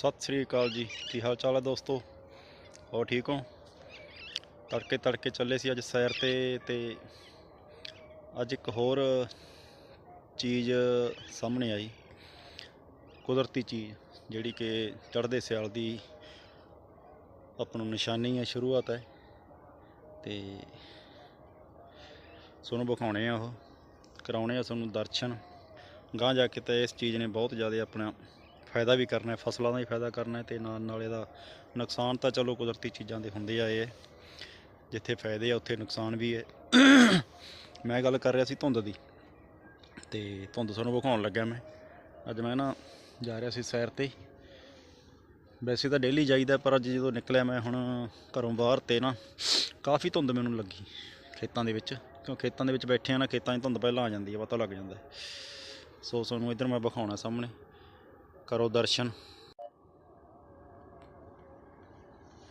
ਸਤਿ ਸ੍ਰੀ ਅਕਾਲ ਜੀ। ਕੀ ਹਾਲ ਚਾਲ ਹੈ ਦੋਸਤੋ? ਹੋ ਠੀਕ ਹੋ? ਤੜਕੇ ਤੜਕੇ ਚੱਲੇ ਸੀ ਅੱਜ ਸੈਰ ਤੇ ਤੇ ਅੱਜ ਇੱਕ ਹੋਰ ਚੀਜ਼ ਸਾਹਮਣੇ ਆਈ। ਕੁਦਰਤੀ ਚੀਜ਼, ਜਿਹੜੀ ਕਿ ਚੜ੍ਹਦੇ ਸਿਆਲ ਦੀ ਆਪਾਂ ਨੂੰ ਨਿਸ਼ਾਨੀ ਹੈ, ਸ਼ੁਰੂਆਤ ਹੈ। ਤੇ ਸੋਨੂੰ ਵਿਖਾਉਣੇ ਆ ਉਹ, ਕਰਾਉਣੇ ਆ ਤੁਹਾਨੂੰ ਦਰਸ਼ਨ। ਗਾਂ ਜਾ ਕੇ ਤਾਂ ਇਸ ਚੀਜ਼ ਨੇ ਬਹੁਤ ਜ਼ਿਆਦਾ ਆਪਣਾ ਫਾਇਦਾ ਵੀ ਕਰਨਾ ਹੈ, ਫਸਲਾਂ ਦਾ ਹੀ ਫਾਇਦਾ ਕਰਨਾ ਹੈ ਤੇ ਨਾਲ ਨਾਲ ਇਹਦਾ ਨੁਕਸਾਨ ਤਾਂ ਚਲੋ ਕੁਦਰਤੀ ਚੀਜ਼ਾਂ ਦੇ ਹੁੰਦੇ ਆਏ ਹੈ ਜਿੱਥੇ ਫਾਇਦੇ ਆ ਉੱਥੇ ਨੁਕਸਾਨ ਵੀ ਹੈ। ਮੈਂ ਗੱਲ ਕਰ ਰਿਹਾ ਸੀ ਧੁੰਦ ਦੀ ਤੇ ਧੁੰਦ ਤੁਹਾਨੂੰ ਵਿਖਾਉਣ ਲੱਗਿਆ ਮੈਂ। ਅੱਜ ਮੈਂ ਨਾ ਜਾ ਰਿਹਾ ਸੀ ਸੈਰ ਤੇ। ਵੈਸੇ ਤਾਂ ਡੇਲੀ ਜਾਈਦਾ ਪਰ ਅੱਜ ਜਦੋਂ ਨਿਕਲਿਆ ਮੈਂ ਹੁਣ ਘਰੋਂ ਬਾਹਰ ਤੇ ਨਾ ਕਾਫੀ ਧੁੰਦ ਮੈਨੂੰ ਲੱਗੀ ਖੇਤਾਂ ਦੇ ਵਿੱਚ। ਕਿਉਂ ਖੇਤਾਂ ਦੇ ਵਿੱਚ ਬੈਠੇ ਆ ਨਾ ਖੇਤਾਂ 'ਚ ਧੁੰਦ ਪਹਿਲਾਂ ਆ ਜਾਂਦੀ ਹੈ ਪਤਾ ਲੱਗ ਜਾਂਦਾ। ਸੋ ਤੁਹਾਨੂੰ ਇੱਧਰ ਮੈਂ ਵਿਖਾਉਣਾ ਸਾਹਮਣੇ। ਕਰੋ ਦਰਸ਼ਨ।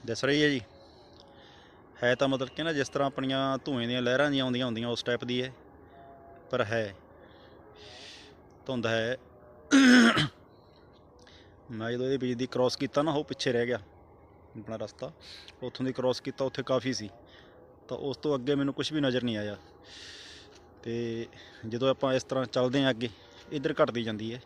ਦਿਸ ਰਹੀ ਹੈ ਜੀ। ਹੈ ਤਾਂ ਮਤਲਬ ਕਿ ਨਾ ਜਿਸ ਤਰ੍ਹਾਂ ਆਪਣੀਆਂ ਧੂਏ ਦੀਆਂ ਲਹਿਰਾਂ ਜੀਆਂ ਆਉਂਦੀਆਂ ਹੁੰਦੀਆਂ ਉਸ ਟਾਈਪ ਦੀ ਹੈ ਪਰ ਹੈ। ਧੁੰਦ ਹੈ। ਮੈਂ ਜਦੋਂ ਇਹਦੇ ਵਿੱਚ ਦੀ ਕ੍ਰਾਸ ਕੀਤਾ ਨਾ, ਉਹ ਪਿੱਛੇ ਰਹਿ ਗਿਆ ਆਪਣਾ ਰਸਤਾ। ਉੱਥੋਂ ਦੀ ਕ੍ਰਾਸ ਕੀਤਾ, ਉੱਥੇ ਕਾਫੀ ਸੀ। ਤਾਂ ਉਸ ਤੋਂ ਅੱਗੇ ਮੈਨੂੰ ਕੁਝ ਵੀ ਨਜ਼ਰ ਨਹੀਂ ਆਇਆ। ਤੇ ਜਦੋਂ ਆਪਾਂ ਇਸ ਤਰ੍ਹਾਂ ਚੱਲਦੇ ਹਾਂ ਅੱਗੇ, ਇੱਧਰ ਘਟਦੀ ਜਾਂਦੀ ਹੈ।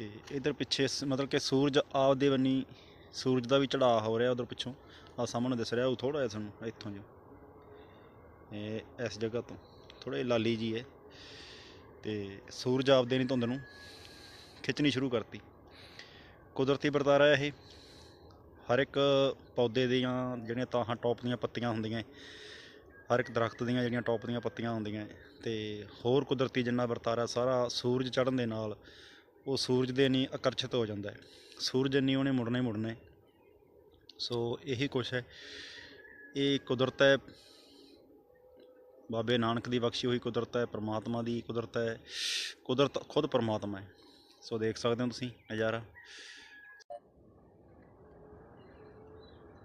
ਤੇ ਇੱਧਰ ਪਿੱਛੇ ਸ- ਮਤਲਬ ਕਿ ਸੂਰਜ ਆਪਦੇ ਬੰਨੀ ਸੂਰਜ ਦਾ ਵੀ ਚੜਾਅ ਹੋ ਰਿਹਾ ਉਧਰ ਪਿੱਛੋਂ। ਆ ਸਾਹਮਣੇ ਦਿਸ ਰਿਹਾ ਉਹ ਥੋੜਾ ਜਿਹਾ ਸਾਨੂੰ, ਇੱਥੋਂ ਜੋ ਇਹ ਇਸ ਜਗ੍ਹਾ ਤੋਂ ਥੋੜੇ ਲਾਲੀ ਜੀ ਹੈ। ਤੇ ਸੂਰਜ ਆਪਦੇ ਨਹੀਂ ਧੁੰਦ ਨੂੰ ਖਿੱਚਣੀ ਸ਼ੁਰੂ ਕਰਤੀ। ਕੁਦਰਤੀ ਵਰਤਾਰਾ ਇਹ। ਹਰ ਇੱਕ ਪੌਦੇ ਦੀਆਂ ਜਿਹੜੀਆਂ ਤਾਹਾਂ ਟੌਪ ਦੀਆਂ ਪੱਤੀਆਂ ਹੁੰਦੀਆਂ ਹਰ ਇੱਕ ਦਰਖਤ ਦੀਆਂ ਜਿਹੜੀਆਂ ਟੌਪ ਦੀਆਂ ਪੱਤੀਆਂ ਹੁੰਦੀਆਂ ਤੇ ਹੋਰ ਕੁਦਰਤੀ ਜਿੰਨਾ ਵਰਤਾਰਾ ਸਾਰਾ ਸੂਰਜ ਚੜ੍ਹਨ ਦੇ ਨਾਲ ਉਹ ਸੂਰਜ ਦੇ ਨਹੀਂ ਆਕਰਸ਼ਿਤ ਹੋ ਜਾਂਦਾ ਹੈ। ਸੂਰਜ ਨਹੀਂ, ਉਹਨੇ ਮੁੜਨਾ ਹੀ ਮੁੜਨਾ ਸੋ ਇਹੀ ਕੁਛ ਹੈ। ਇਹ ਕੁਦਰਤ ਹੈ। ਬਾਬੇ ਨਾਨਕ ਦੀ ਬਖਸ਼ੀ ਹੋਈ ਕੁਦਰਤ ਹੈ। ਪ੍ਰਮਾਤਮਾ ਦੀ ਕੁਦਰਤ ਹੈ। ਕੁਦਰਤ ਖੁਦ ਪ੍ਰਮਾਤਮਾ ਹੈ। ਸੋ ਦੇਖ ਸਕਦੇ ਹੋ ਤੁਸੀਂ ਨਜ਼ਾਰਾ।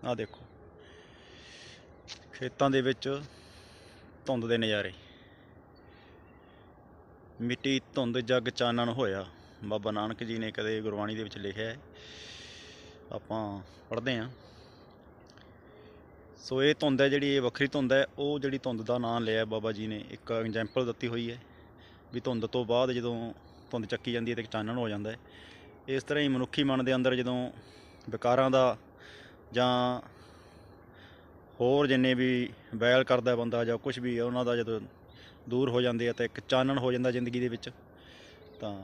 ਆ ਦੇਖੋ। ਖੇਤਾਂ ਦੇ ਵਿੱਚ ਧੁੰਦ ਦੇ ਨਜ਼ਾਰੇ। ਮਿੱਟੀ ਧੁੰਦ ਜਗ ਚਾਨਣ ਹੋਇਆ। ਬਾਬਾ ਨਾਨਕ ਜੀ ਨੇ ਕਦੇ ਗੁਰਬਾਣੀ ਦੇ ਵਿੱਚ ਲਿਖਿਆ ਹੈ। ਆਪਾਂ ਪੜ੍ਹਦੇ ਹਾਂ। ਸੋ ਇਹ ਧੁੰਦ ਹੈ ਜਿਹੜੀ, ਇਹ ਵੱਖਰੀ ਧੁੰਦ ਹੈ। ਉਹ ਜਿਹੜੀ ਧੁੰਦ ਦਾ ਨਾਮ ਲਿਆ ਬਾਬਾ ਜੀ ਨੇ। ਇੱਕ ਐਗਜ਼ਾਮਪਲ ਦਿੱਤੀ ਹੋਈ ਹੈ ਵੀ ਧੁੰਦ ਤੋਂ ਬਾਅਦ ਜਦੋਂ ਧੁੰਦ ਚੱਕੀ ਜਾਂਦੀ ਹੈ ਤੇ ਚਾਨਣ ਹੋ ਜਾਂਦਾ ਹੈ। ਇਸ ਤਰ੍ਹਾਂ ਹੀ ਮਨੁੱਖੀ ਮਨ ਦੇ ਅੰਦਰ ਜਦੋਂ ਵਿਕਾਰਾਂ ਦਾ ਜਾਂ ਹੋਰ ਜਿੰਨੇ ਵੀ ਬੈਲ ਕਰਦਾ ਬੰਦਾ ਜਾਂ ਕੁਝ ਵੀ ਉਹਨਾਂ ਦਾ ਜਦੋਂ ਦੂਰ ਹੋ ਜਾਂਦੇ ਆ ਤਾਂ ਇੱਕ ਚਾਨਣ ਹੋ ਜਾਂਦਾ ਜ਼ਿੰਦਗੀ ਦੇ ਵਿੱਚ।